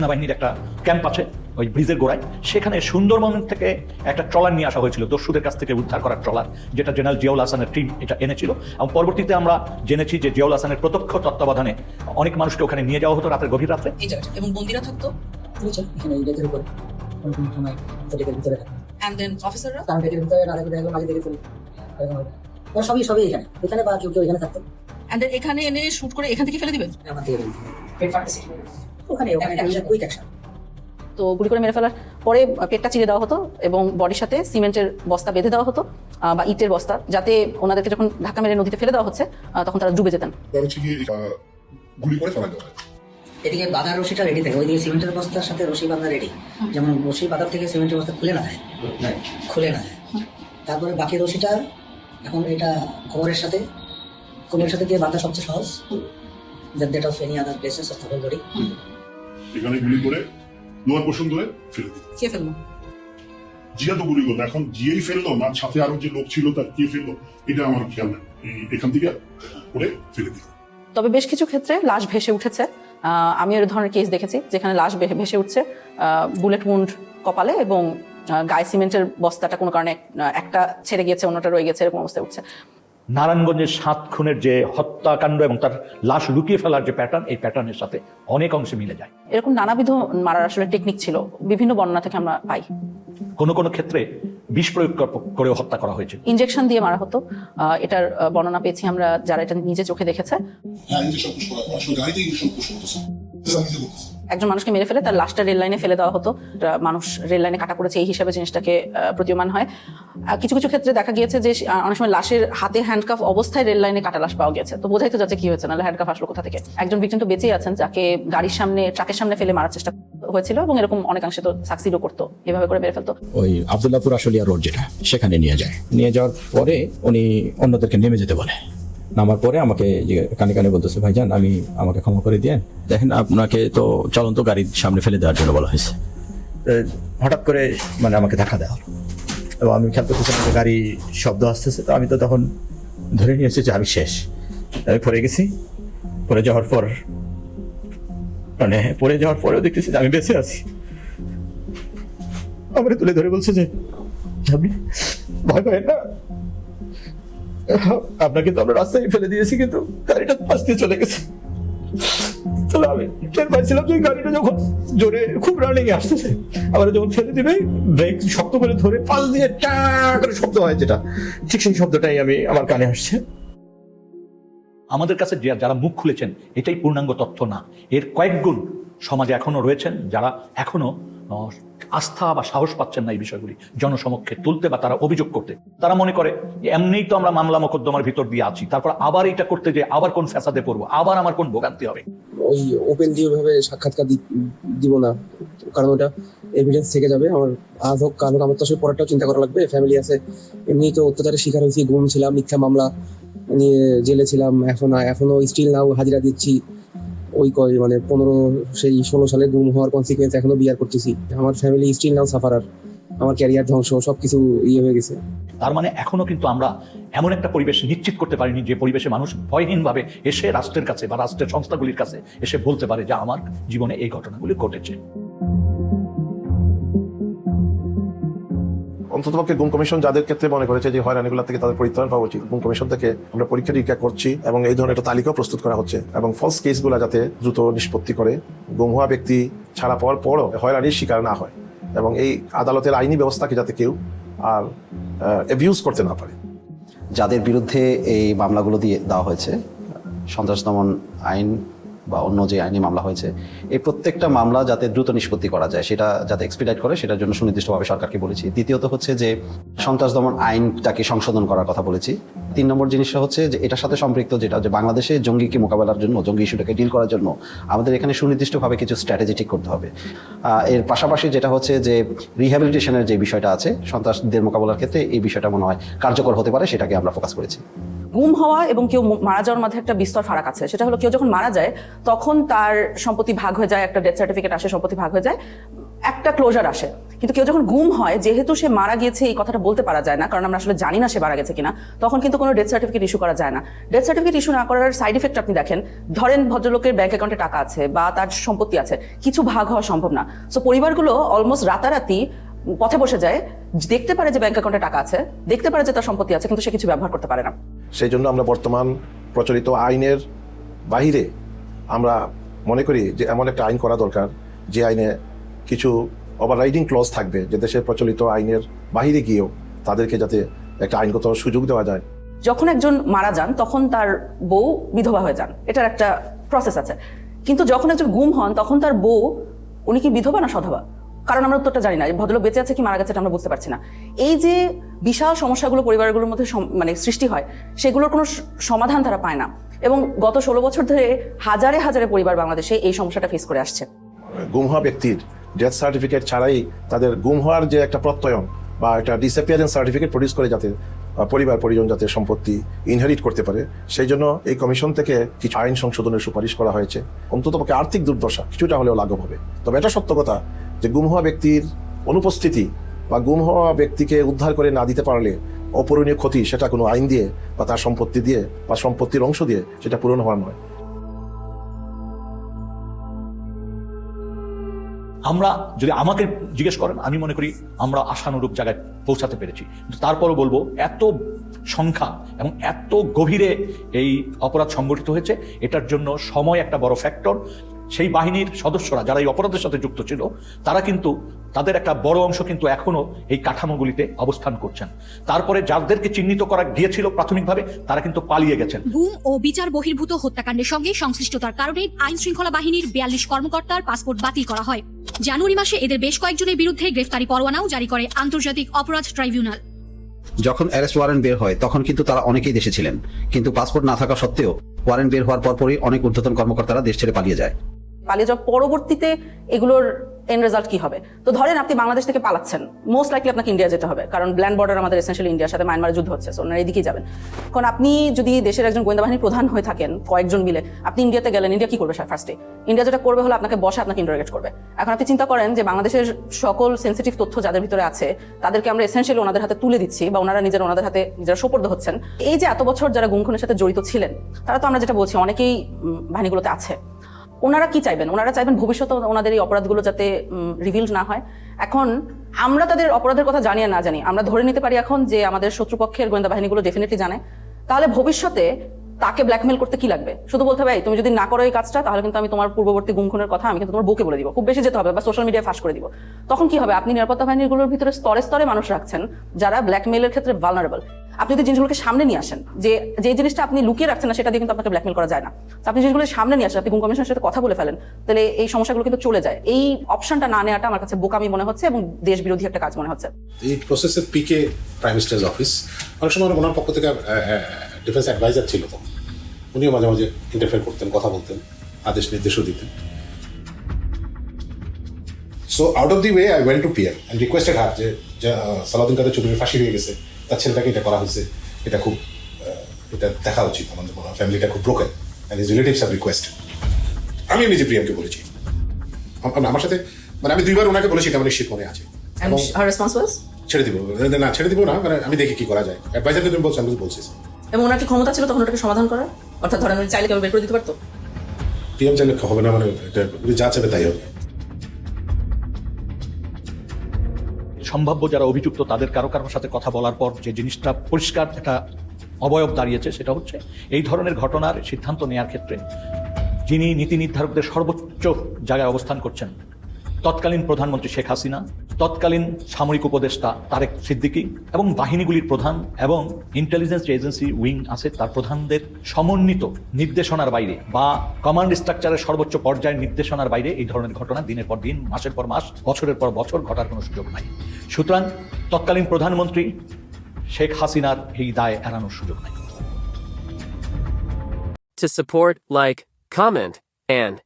সেনাবাহিনীর একটা ক্যাম্প আছে ওই ব্রিজের গোড়ায়। সেখানে সুন্দরবন থেকে একটা ট্রলার নিয়ে আসা হয়েছিল দস্যুদের কাছ থেকে উদ্ধার করার ট্রলার যেটা জেনারেল জিয়াউল হাসানের টিম এটা এনেছিল। এবং পরবর্তীতে আমরা জেনেছি যে জিয়াউল হাসানের প্রত্যক্ষ তত্ত্বাবধানে অনেক মানুষকে ওখানে নিয়ে যাওয়া হতো রাতের গভীর রাত্রে। এবং বন্দিরা থাকতো? এখানে সবই সবই বা কেউ কেউ থাকতো। এনে শুট করে এখান থেকে ফেলে দিবেন। ওখানে কুইক অ্যাকশন তো গুলি করে মেরে ফেলার পরে পেটটা চিরে দেওয়া হতো এবং বডির সাথে সিমেন্টের বস্তা বেঁধে দেওয়া হতো আহ, বা ইটের বস্তা যাতে ওনাদেরকে যখন ঢাকা মেরে নদীতে ফেলে দেওয়া হচ্ছে তখন তারা ডুবে যেতেন। গুলি করে ফেলা এদিকে বাঁধার রশিটা রেডি থাকে ওইদিকে সিমেন্টের বস্তার সাথে রশি বাঁধা রেডি যেমন রশি বাঁধার থেকে সিমেন্টের বস্তা খুলে না যায়? খুলে না যায়। তারপরে বাকি রশিটা এখন এটা কোমরের সাথে কোমরের সাথে দিয়ে বাঁধা সবচেয়ে সহজ। That of any other places of the body এখানে গুলি করে লোয়ার পোর্শন ধরে ফেলে দিত কে ফেলব। জিয়া তো গুলি করল এখন জিয়েই ফেলল না সাথে আরও যে লোক ছিল তার কে ফেলল এটা আমার খেয়াল নেই। এখান থেকে করে ফেলে দিত তবে বেশ কিছু ক্ষেত্রে লাশ ভেসে উঠেছে। আহ, আমি এর ধরনের কেস দেখেছি যেখানে লাশ ভেসে উঠছে বুলেট উন্ড কপালে এবং গায়ে সিমেন্টের বস্তাটা কোনো কারণে একটা ছেড়ে গিয়েছে অন্যটা রয়ে গেছে এরকম অবস্থায় উঠছে। নারায়ণগঞ্জের সাত খুনের যে হত্যাকাণ্ড এবং তার লাশ লুকিয়ে ফেলার যে প্যাটার্ন এই প্যাটার্নের সাথে অনেক অংশে মিলে যায়। এরকম নানাবিধ মারার আসলে টেকনিক ছিল বিভিন্ন বর্ণনা থেকে আমরা পাই। কোনো কোনো ক্ষেত্রে বিষ প্রয়োগ কর- করেও হত্যা করা হয়েছে। ইনজেকশন দিয়ে মারা হতো। এটার বর্ণনা পেয়েছি আমরা যারা এটা নিজে চোখে দেখেছে। একজন মানুষকে মেরে ফেলে, তার লাশটা রেল লাইনে ফেলে দেওয়া হতো। মানুষ রেল লাইনে কাটা পড়েছে এই হিসাবে জিনিসটাকে প্রতীয়মান হয়। কিছু কিছু ক্ষেত্রে দেখা গিয়েছে যে অনেক সময় লাশের হাতে হ্যান্ডকাফ অবস্থায় রেল লাইনে কাটা লাশ পাওয়া গেছে। তো বোঝাই তো যাচ্ছে কি হয়েছে, নাহলে হ্যান্ডকাফ আসলো কোথা থেকে? একজন ভিকটিম তো বেঁচেই আছেন, যাকে গাড়ির সামনে ট্রাকের সামনে ফেলে মারার চেষ্টা হয়েছিল এবং এরকম অনেকাংশে তো সাকসিডও করতো, এভাবে করে মেরে ফেলতো। ওই আবদুল্লাপুর আশুলিয়া রোড যেটা, সেখানে নিয়ে যায়। নিয়ে যাওয়ার পরে উনি অন্যদেরকে নেমে যেতে বলে। নামার পরে আমাকে কানে কানে বলতেছে ভাইজান আমি, আমাকে ক্ষমা করে দিয়ে দেখেন আপনাকে তো চলন্ত গাড়ির সামনে ফেলে দেওয়ার জন্য বলা হয়েছে। হঠাৎ করে মানে আমাকে ধাক্কা দেওয়া এবং আমি খেয়াল করতেছিলাম যে গাড়ি শব্দ আসতেছে, তো আমি তো তখন ধরে নিয়েছি যে আমি শেষ। আমি পড়ে গেছি। পড়ে যাওয়ার পর মানে পড়ে যাওয়ার পরেও দেখতেছি যে আমি বেঁচে আছি। আমার তুলে ধরে বলছে যে, আপনি ভয় পাবেন না। আপনাকে তো আমরা রাস্তায় ফেলে দিয়েছি, কিন্তু গাড়িটা পাশ দিয়ে চলে গেছে। তবে আমি টের পাইছিলাম যে গাড়িটা যখন জোরে খুব রানিং এ আসতেছে আবার যখন ফেলে দিবে ব্রেক শক্ত করে ধরে দিয়ে করে শব্দ হয় যেটা, ঠিক সেই শব্দটাই আমি, আমার কানে আসছে। আমাদের কাছে যারা মুখ খুলেছেন, এটাই পূর্ণাঙ্গ তথ্য না। এর কয়েক গুণ সমাজে এখনও রয়েছেন, যারা এখনও আস্থা বা সাহস পাচ্ছেন না এই বিষয়গুলি, জনসমক্ষে তুলতে বা তারা অভিযোগ করতে। তারা মনে করে এমনিই তো আমরা মামলা মোকদ্দমার ভিতর দিয়ে আছি, তারপর আবার এটা করতে যে আবার কোন ফ্যাসাদে পড়ব, আবার আমার কোন ভোগান্তি হবে? ওই ওপেনলি ওইভাবে সাক্ষাৎকার দিব না, কারণ ওটা এভিডেন্স থেকে যাবে। আমার আজ হোক, কাল হোক, আমার তো আসলে পরেরটাও চিন্তা করা লাগবে। ফ্যামিলি আছে এমনি তো অত্যাচারের শিকার হয়েছি, গুম ছিলাম, মিথ্যা মামলা নিয়ে জেলে ছিলাম, এখন এখনও স্টিল নাও হাজিরা দিচ্ছি। ওই কয় মানে পনেরো, সেই ষোলো সালে গুম হওয়ার কনসিকুয়েন্স এখনও বিয়ার করতেছি। আমার ফ্যামিলি স্টিল নাও সাফারার আমার ক্যারিয়ার ধ্বংস, সবকিছু ইয়ে হয়ে গেছে। তার মানে এখনও কিন্তু আমরা এমন একটা পরিবেশ নিশ্চিত করতে পারিনি যে পরিবেশে মানুষ ভয়হীনভাবে এসে রাষ্ট্রের কাছে বা রাষ্ট্রের সংস্থাগুলির কাছে এসে বলতে পারে যে আমার জীবনে এই ঘটনাগুলি ঘটেছে। অন্ততপক্ষে গুম কমিশন যাদের ক্ষেত্রে মনে করেছে যে হয়রানিগুলো থেকে তাদের পরিত্রাণ পাওয়া উচিত, গুম কমিশন থেকে আমরা পরীক্ষা নিরীক্ষা করছি এবং এই ধরনের একটা তালিকা প্রস্তুত করা হচ্ছে এবং ফলস কেসগুলো যাতে দ্রুত নিষ্পত্তি করে, গুম হওয়া ব্যক্তি ছাড়া পাওয়ার পরও হয়রানির শিকার না হয় এবং এই আদালতের আইনি ব্যবস্থাকে যাতে কেউ আর অ্যাবিউজ করতে না পারে। যাদের বিরুদ্ধে এই মামলাগুলো দিয়ে দেওয়া হয়েছে, সন্ত্রাস দমন আইন বা অন্য যে আইনি মামলা হয়েছে, এই প্রত্যেকটা মামলা যাতে দ্রুত নিষ্পত্তি করা যায়, সেটা যাতে এক্সপিডাইট করে, সেটার জন্য সুনির্দিষ্টভাবে সরকারকে বলেছি। দ্বিতীয়ত হচ্ছে যে সন্ত্রাস দমন আইনটাকে সংশোধন করার কথা বলেছি। তিন নম্বর জিনিসটা হচ্ছে যে এটার সাথে সম্পৃক্ত যেটা, যে বাংলাদেশে জঙ্গিকে মোকাবেলার জন্য, জঙ্গি ইস্যুটাকে ডিল করার জন্য আমাদের এখানে সুনির্দিষ্টভাবে কিছু স্ট্র্যাটেজি ঠিক করতে হবে। এর পাশাপাশি যেটা হচ্ছে যে রিহ্যাবিলিটেশনের যে বিষয়টা আছে, সন্ত্রাসদের মোকাবেলার ক্ষেত্রে এই বিষয়টা মনে হয় কার্যকর হতে পারে, সেটাকে আমরা ফোকাস করেছি। গুম হওয়া এবং কেউ মারা যাওয়ার মধ্যে একটা বিস্তর ফারাক আছে, সেটা হলো কেউ যখন মারা যায়, তখন তার সম্পত্তি ভাগ হয়ে যায়, একটা ডেথ সার্টিফিকেট আসে, সম্পত্তি ভাগ হয়ে যায়, একটা ক্লোজার আসে। কিন্তু কেউ যখন গুম হয়, যেহেতু সে মারা গিয়েছে, এই কথাটা বলতে পারা যায় না, কারণ আমরা আসলে জানি না সে মারা গেছে কিনা, তখন কিন্তু কোনো ডেথ সার্টিফিকেট ইস্যু করা যায় না। ডেথ সার্টিফিকেট ইস্যু না করার সাইড ইফেক্ট আপনি দেখেন, ধরেন ভদ্রলোকের ব্যাংক অ্যাকাউন্টে টাকা আছে বা তার সম্পত্তি আছে, কিছু ভাগ হওয়া সম্ভব না। সো পরিবারগুলো অলমোস্ট রাতারাতি পথে বসে যায়, দেখতে পারে যে ব্যাংক অ্যাকাউন্টে টাকা আছে, দেখতে পারে যে তার সম্পত্তি আছে, কিন্তু সে কিছু ব্যবহার করতে পারে না। সেই জন্য আমরা বর্তমান প্রচলিত আইনের বাহিরে আমরা মনে করি যে এমন একটা আইন করা দরকার, যে আইনে কিছু ওভাররাইডিং ক্লজ থাকবে যে দেশের প্রচলিত আইনের বাহিরে গিয়েও তাদেরকে যাতে একটা আইনগত সুযোগ দেওয়া যায়। যখন একজন মারা যান তখন তার বউ বিধবা হয়ে যান। এটার একটা প্রসেস আছে। কিন্তু যখন একজন গুম হন তখন তার বউ উনি কি বিধবা না সধবা? কারণ আমরা উত্তরটা জানি না। ভদ্রলোক বেঁচে আছে কি মারা গেছে এটা আমরা বুঝতে পারছি না। এই যে বিশাল সমস্যাগুলো পরিবারগুলোর মধ্যে মানে সৃষ্টি হয় সেগুলোর কোনো সমাধান তারা পায় না। এবং গত ষোলো বছর ধরে হাজারে হাজারে পরিবার বাংলাদেশে এই সমস্যাটা ফেস করে আসছে। গুম হওয়া ব্যক্তির ডেথ সার্টিফিকেট ছাড়াই তাদের গুম হওয়ার যে একটা প্রত্যয়ন বা একটা ডিসঅ্যাপিয়ারেন্স সার্টিফিকেট প্রডিউস করে যাতে পরিবার, পরিজন যাতে সম্পত্তি ইনহেরিট করতে পারে, সেই জন্য এই কমিশন থেকে কিছু আইন সংশোধনের সুপারিশ করা হয়েছে। অন্তত পক্ষে আর্থিক দুর্দশা কিছুটা হলেও লাঘব হবে। তবে এটা সত্য কথা যে গুম হওয়া ব্যক্তির অনুপস্থিতি বা গুম হওয়া ব্যক্তিকে উদ্ধার করে না দিতে পারলে অপূরণীয় ক্ষতি সেটা কোনো আইন দিয়ে বা তার সম্পত্তি দিয়ে বা সম্পত্তির অংশ দিয়ে সেটা পূরণ হওয়া নয়। আমরা যদি আমাকে জিজ্ঞেস করেন, আমি মনে করি আমরা আশানুরূপ জায়গায় পৌঁছাতে পেরেছি। তারপরও বলব, এত সংখ্যা এবং এত গভীরে এই অপরাধ সংগঠিত হয়েছে, এটার জন্য সময় একটা বড় ফ্যাক্টর সেই বাহিনীর সদস্যরা যারা এই অপরাধের সাথে যুক্ত ছিল তারা কিন্তু তাদের একটা বড় অংশ কিন্তু এখনও এই কাঠামোগুলিতে অবস্থান করছেন। তারপরে যাদেরকে চিহ্নিত করা গিয়েছিল প্রাথমিকভাবে তারা কিন্তু পালিয়ে গেছেন। গুম ও বিচার বহির্ভূত হত্যাকাণ্ডের সঙ্গে সংশ্লিষ্টতার কারণে আইন শৃঙ্খলা বাহিনীর বিয়াল্লিশ কর্মকর্তার পাসপোর্ট বাতিল করা হয়। জানুয়ারি মাসে এদের বেশ কয়েকজনের বিরুদ্ধে গ্রেফতারি পরোয়ানাও জারি করে আন্তর্জাতিক অপরাধ ট্রাইব্যুনাল। যখন অ্যারেস্ট ওয়ারেন্ট বের হয় তখন কিন্তু তারা অনেকেই দেশে ছিলেন। কিন্তু পাসপোর্ট না থাকা সত্ত্বেও ওয়ারেন্ট বের হওয়ার পরপরই অনেক ঊর্ধ্বতন কর্মকর্তারা দেশ ছেড়ে পালিয়ে যায়। পালিয়ে যাওয়ার পরবর্তীতে এগুলোর এন্ড রেজাল্ট কি হবে? তো ধরেন আপনি বাংলাদেশ থেকে পালাচ্ছেন। মোস্ট লাইকলি আপনাকে ইন্ডিয়া যেতে হবে। কারণ ব্ল্যান্ড বর্ডার আমাদের এসেন্সিয়ালি ইন্ডিয়ার সাথে মায়ানমারের যুদ্ধ হচ্ছে সো ওনারা এদিকেই যাবেন। কারণ আপনি যদি দেশের একজন গোয়েন্দা বাহিনীর প্রধান হয়ে থাকেন, কয়েকজন মিলে, আপনি ইন্ডিয়াতে গেলেন ইন্ডিয়া কি করবে স্যার ফার্স্টে ইন্ডিয়া যেটা করবে হলো আপনাকে বসে আপনাকে ইন্টারোগেট করবে। এখন আপনি চিন্তা করেন যে বাংলাদেশের সকল সেন্সিটিভ তথ্য যাদের ভিতরে আছে, তাদেরকে আমরা এসেন্সিয়ালি ওনাদের হাতে তুলে দিচ্ছি, বা ওনারা নিজের ওনাদের হাতে নিজেরা সোপর্দ হচ্ছেন। এই যে এত বছর যারা গুমখুনের সাথে জড়িত ছিলেন, তারা তো আমরা যেটা বলছি, অনেকেই বাহিনীগুলোতে আছে। ওনারা কি চাইবেন? ওনারা চাইবেন ভবিষ্যতে ওনাদের এই অপরাধগুলো যাতে রিভিলড না হয়। এখন আমরা তাদের অপরাধের কথা জানি না জানি, আমরা ধরে নিতে পারি এখন যে আমাদের শত্রুপক্ষের গোয়েন্দা বাহিনীগুলো ডেফিনেটলি জানে। তাহলে ভবিষ্যতে তাকে ব্ল্যাকমেল করতে কি লাগবে? শুধু বলতে হবে তুমি যদি না করো এই কাজটা, তাহলে কিন্তু আমি তোমার পূর্ববর্তী গুমখুনের কথা আমি কিন্তু তোমার বুকে বলে দিব। খুব বেশি যেতে হবে বা সোশ্যাল মিডিয়ায় ফাঁস করে দিব। তখন কি হবে? আপনি নিরাপত্তা বাহিনীগুলোর ভিতরে স্তরে স্তরে মানুষ রাখছেন যারা ব্ল্যাকমেলের ক্ষেত্রে ভালনারেবল আপনি যদি জিনিসগুলোকে সামনে নিয়ে আসেন, যে যে জিনিসটা আপনি লুকিয়ে রাখছেন না, সেটা দিয়ে কিন্তু আপনাকে ব্ল্যাকমেল করা যায় না। আপনি জিনিসগুলো সামনে নিয়ে আসেন, আপনি গুম কমিশনের সাথে কথা বলে ফেলেন, তাহলে এই সমস্যাগুলো কিন্তু চলে যায়। এই অপশনটা না নেওয়াটা আমার কাছে বোকামি মনে হচ্ছে এবং দেশ বিরোধী একটা কাজ মনে হচ্ছে। এই প্রসেসের পিকে প্রাইম মিনিস্টার্স অফিস অনেক সময় ওনার পক্ষ থেকে ডিফেন্স অ্যাডভাইজার ছিল তো উনিও মাঝে মাঝে ইন্টারফেয়ার করতেন কথা বলতেন আদেশ নির্দেশও দিতেন। So out of the way I went to Pier and requested her যে সালাউদ্দিন কাদের চৌধুরীর ফাঁসি হয়ে গেছে তার ছেলেটাকে এটা করা হয়েছে এটা খুব এটা দেখা উচিত আমাদের হয় ফ্যামিলিটা খুব broken and his relatives have request আমি নিজে প্রিয়ামকে বলেছি। আমার সাথে মানে আমি দুইবার ওনাকে বলেছি এটা আমার নিশ্চিত মনে আছে? ছেড়ে দিব না ছেড়ে দিব না মানে আমি দেখি কি করা যায়। অ্যাডভাইজারকে তুমি বলছো আমি বলছি। এবং ওনার কি ক্ষমতা ছিল তখন ওটাকে সমাধান করার? অর্থাৎ ধরেন উনি চাইলে কেউ বের করে দিতে পারতো? পিএম চাইলে হবে না মানে এটা উনি যা চাবে তাই হবে। সম্ভাব্য যারা অভিযুক্ত তাদের কারও কারোর সাথে কথা বলার পর যে জিনিসটা পরিষ্কার একটা অবয়ব দাঁড়িয়েছে সেটা হচ্ছে এই ধরনের ঘটনার সিদ্ধান্ত নেওয়ার ক্ষেত্রে যিনি নীতি নির্ধারকদের সর্বোচ্চ জায়গায় অবস্থান করছেন তৎকালীন প্রধানমন্ত্রী শেখ হাসিনা তৎকালীন সামরিক উপদেষ্টা তারেক সিদ্দিকী এবং বাহিনীগুলির প্রধান এবং ইন্টেলিজেন্স এজেন্সি উইং আছে তার প্রধানদের সমন্বিত নির্দেশনার বাইরে বা কমান্ড স্ট্রাকচারের সর্বোচ্চ পর্যায়ের নির্দেশনার বাইরে এই ধরনের ঘটনা দিনের পর দিন মাসের পর মাস বছরের পর বছর ঘটার কোনো সুযোগ নাই। সুতরাং তৎকালীন প্রধানমন্ত্রী শেখ হাসিনার এই দায় এড়ানোর সুযোগ নাই। To support, like, comment, and